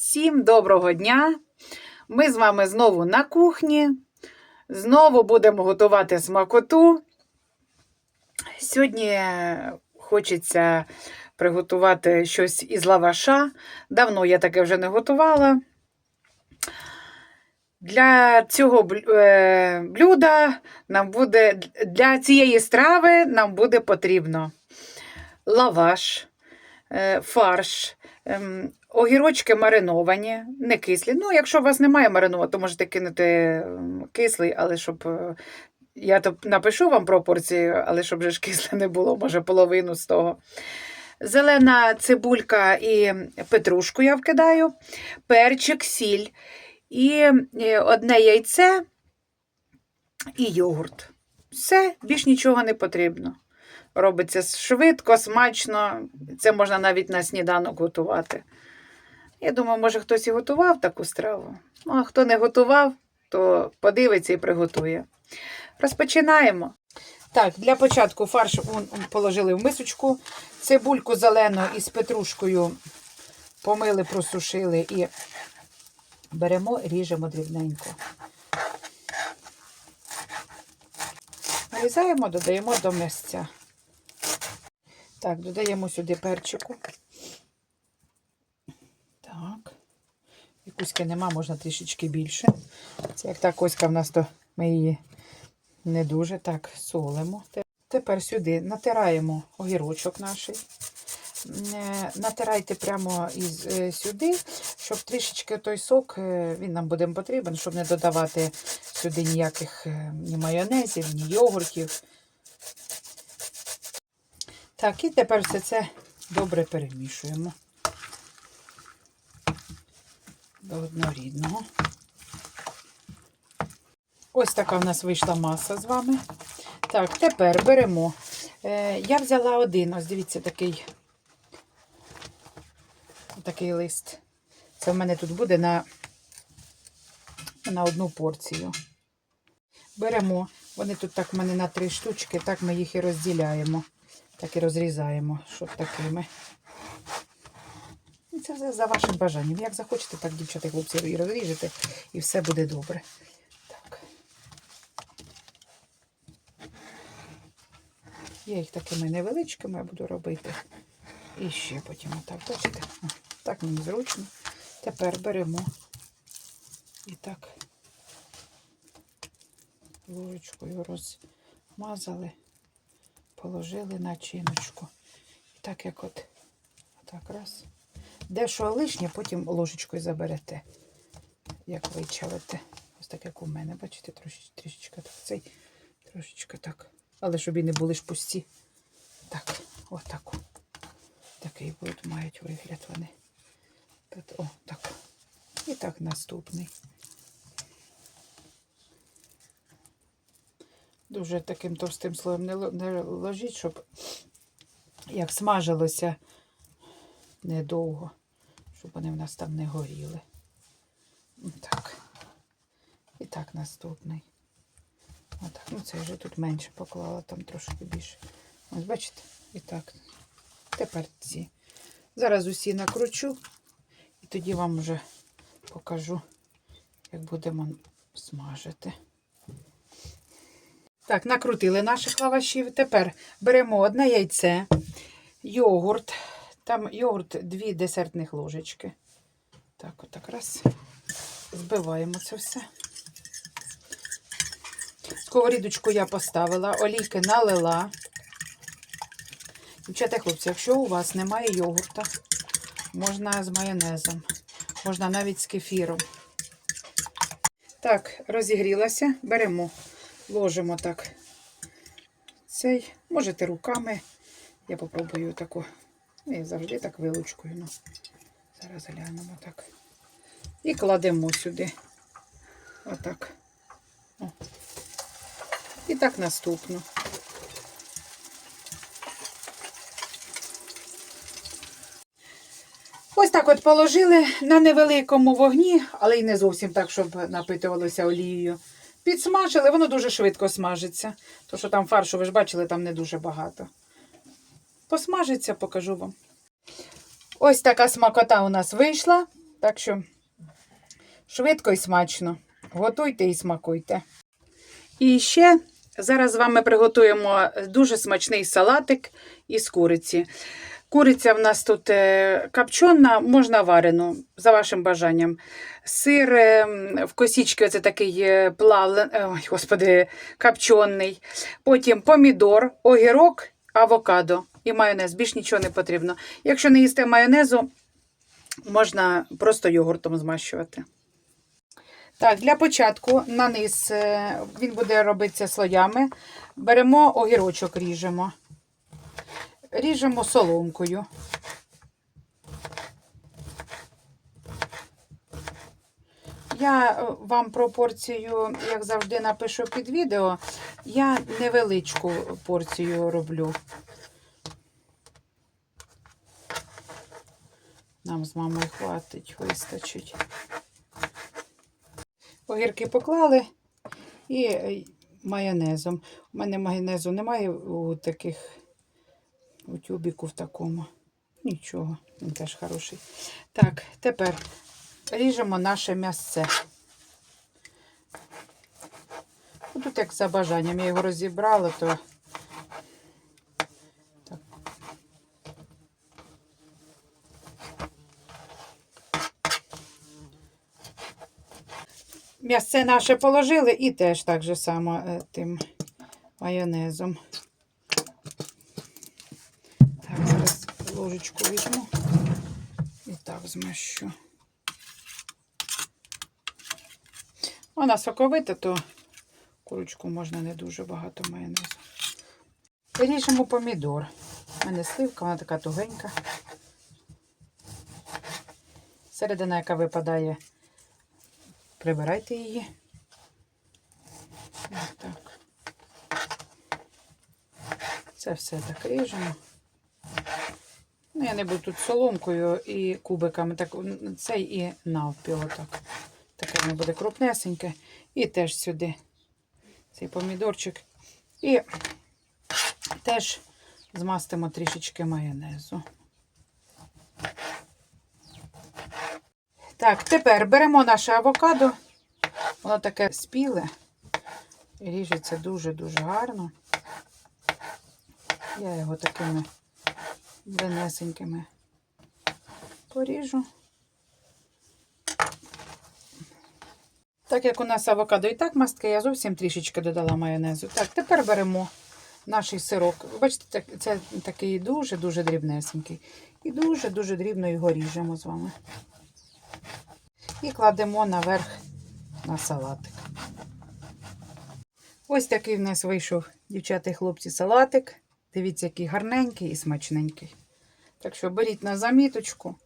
Всім доброго дня! Ми з вами знову на кухні. Знову будемо готувати смакоту. Сьогодні хочеться приготувати щось із лаваша. Давно я таке вже не готувала. Для цього е, блюда нам буде для цієї страви нам буде потрібно лаваш, е, фарш, огірочки мариновані, не кислі. Ну, якщо у вас немає маринованого, то можете кинути ем, кислий, але щоб. е, Я то напишу вам пропорції, але щоб же ж кисле не було, може половину з того. Зелена цибулька і петрушку я вкидаю, перчик, сіль і е, одне яйце і йогурт. Все, більш нічого не потрібно. Робиться швидко, смачно. Це можна навіть на сніданок готувати. Я думаю, може хтось і готував таку страву. Ну, а хто не готував, то подивиться і приготує. Розпочинаємо. Так, для початку фарш положили в мисочку. Цибульку зелену із петрушкою помили, просушили і беремо, ріжемо дрібненько. Нарізаємо, додаємо до місця. Так, додаємо сюди перчику. Так. І кузьки нема, можна трішечки більше. Це як та коська в нас, то ми її не дуже так солимо. Тепер сюди натираємо огірочок наш. Натирайте прямо із е, сюди, щоб трішечки той сок, е, він нам буде потрібен, щоб не додавати сюди ніяких е, ні майонезів, ні йогуртів. Так, і тепер все це добре перемішуємо до однорідного. Ось така в нас вийшла маса з вами. Так, тепер беремо. Е, я взяла один, ось дивіться, такий, такий лист. Це в мене тут буде на, на одну порцію. Беремо, вони тут так в мене на три штучки, так ми їх і розділяємо. Так і розрізаємо, щоб такими. І це все за вашим бажанням. Як захочете, так, дівчата хлопці, і розріжете, і все буде добре. Так. Я їх такими невеличкими буду робити. І ще потім отак, бачите? Так мені зручно. Тепер беремо і так ложечкою розмазали, положили начиночку. І так як от, отак раз. Де що лишнє, потім ложечкою заберете, як вичавите. Ось так, як у мене, бачите, трошечки, трішечки так цей, трошечки так. Але щоб і не були ж пусті. Так, отак. Такий будуть мають вигляд вони. О, так. І так наступний. Дуже таким товстим слоєм не, ло- не ложіть, щоб як смажилося недовго, щоб вони в нас там не горіли. Так. І так наступний. Отак. Ну, це вже тут менше поклала, там трошки більше. Ось бачите? І так. Тепер ці. Зараз усі накручу, і тоді вам вже покажу, як будемо смажити. Так, накрутили наших лавашів. Тепер беремо одне яйце, йогурт. Там йогурт дві десертних ложечки. Так, отак раз. Збиваємо це все. Сковорідочку я поставила, олійки налила. Дівчата, хлопці, якщо у вас немає йогурта, можна з майонезом, можна навіть з кефіром. Так, розігрілася, беремо, ложимо так. Цей, можете руками. Я попробую таку. Я завжди так вилучкою. Ну. Зараз глянемо так. І кладемо сюди. Отак. О. І так наступно. Ось так от положили на невеликому вогні, але й не зовсім так, щоб напитувалося олією. Підсмажили, воно дуже швидко смажиться. То, що там фаршу, ви ж бачили, там не дуже багато. Посмажиться, покажу вам. Ось така смакота у нас вийшла. Так що швидко і смачно. Готуйте і смакуйте. І ще зараз з вами приготуємо дуже смачний салатик із куриці. Куриця в нас тут е, копчена, можна варену, за вашим бажанням. Сир е, в косічки, оце такий е, плавлений, ой, господи, копчений. Потім помідор, огірок, авокадо і майонез. Більш нічого не потрібно. Якщо не їсте майонезу, можна просто йогуртом змащувати. Так, для початку на низ він буде робитися слоями. Беремо огірочок, ріжемо. Ріжемо соломкою. Я е, вам пропорцію, як завжди, напишу під відео. Я невеличку порцію роблю. Нам з мамою хватить, вистачить. Огірки поклали і е, майонезом. У мене майонезу немає у таких тюбіку в такому. Нічого, він теж хороший. Так, тепер ріжемо наше м'ясце. Ну, Тут як за бажанням, я його розібрала, то так. М'ясце наше положили і теж так же само е, тим майонезом. Ложечку візьму і так змащу. Вона соковита, то курочку можна не дуже багато майонезу. Ріжемо помідор. У мене сливка, вона така тугенька. Середина, яка випадає, прибирайте її. Ось так. Це все так ріжемо. Ну, я не буду тут соломкою і кубиками, так цей і навпіл так. Таке не буде крупнесеньке. І теж сюди цей помідорчик. І теж змастимо трішечки майонезу. Так, тепер беремо наше авокадо. Воно таке спіле. Ріжеться дуже-дуже гарно. Я його такими длиннесенькими поріжу. Так як у нас авокадо і так мастке, я зовсім трішечки додала майонезу. Так, тепер беремо наш сирок. Бачите, це такий дуже-дуже дрібнесенький. І дуже-дуже дрібно його ріжемо з вами. І кладемо наверх на салатик. Ось такий в нас вийшов, дівчата і хлопці, салатик. Дивіться, який гарненький і смачненький. Так що беріть на заміточку.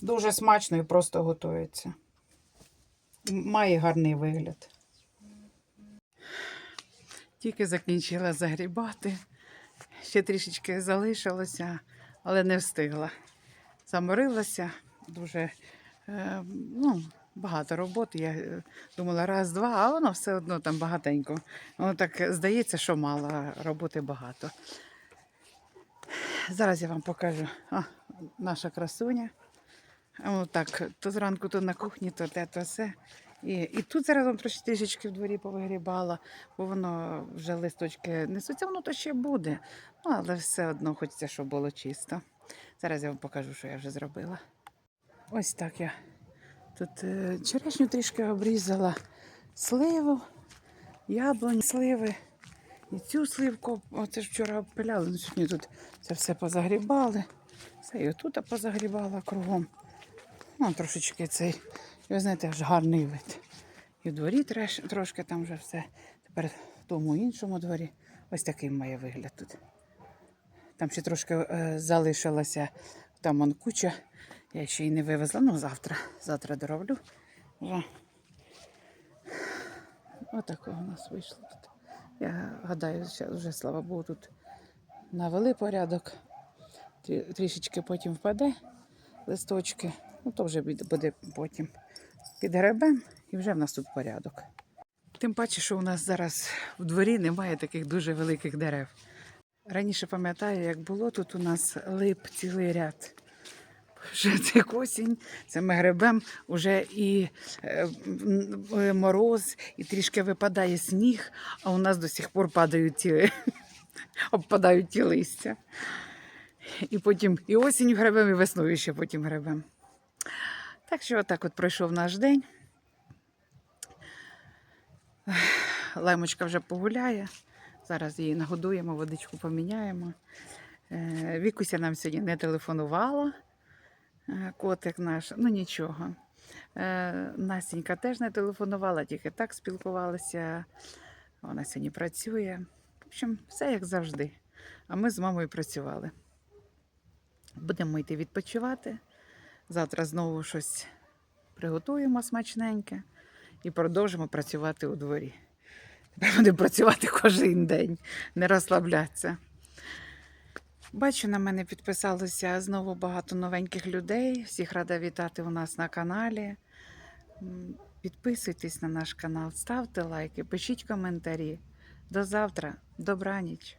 Дуже смачно і просто готується. Має гарний вигляд. Тільки закінчила загрібати. Ще трішечки залишилося, але не встигла. Заморилася дуже е, ну, багато роботи. Я е, думала раз-два, а воно все одно там багатенько. Воно так здається, що мало, роботи багато. Зараз я вам покажу а, наша красуня. О, так, то зранку, то на кухні, то те, то все. І, і тут зараз трошки трішечки в дворі повигрібала, бо воно вже листочки несуться, воно то ще буде. Ну, але все одно хочеться, щоб було чисто. Зараз я вам покажу, що я вже зробила. Ось так я тут е, черешню трішки обрізала, сливу, яблунь, сливи. І цю сливку, оце ж вчора обпиляли, ну сьогодні тут це все позагрібали. Все і отут позагрібала кругом. Ну, трошечки цей, ви знаєте, аж гарний вид. І в дворі треш, трошки там вже все. Тепер в тому іншому дворі. Ось такий має вигляд тут. Там ще трошки е, залишилося, там он куча. Я ще й не вивезла. Ну, завтра. Завтра дороблю. Вже. Отаке у нас вийшло тут. Я гадаю, ще вже, слава Богу, тут навели порядок. Трішечки потім впаде листочки. Ну, то вже буде потім підгребем і вже в нас тут порядок. Тим паче, що у нас зараз в дворі немає таких дуже великих дерев. Раніше пам'ятаю, як було тут у нас лип цілий ряд. Вже це осінь, це ми гребем уже і е, е, мороз, і трішки випадає сніг, а у нас до сих пор падають ті, обпадають ті листя. І потім і осінь гребем, і весною ще потім гребем. Так що отак от пройшов наш день. Лаймочка вже погуляє. Зараз її нагодуємо, водичку поміняємо. Е, Вікуся нам сьогодні не телефонувала. Е, Котик наш, ну нічого. Е, Настенька теж не телефонувала, тільки так спілкувалися. Вона сьогодні працює. В общем, все як завжди. А ми з мамою працювали. Будемо йти відпочивати. Завтра знову щось приготуємо смачненьке і продовжимо працювати у дворі. Тепер будемо працювати кожен день, не розслаблятися. Бачу, на мене підписалося знову багато новеньких людей. Всіх рада вітати у нас на каналі. Підписуйтесь на наш канал, ставте лайки, пишіть коментарі. До завтра, добраніч!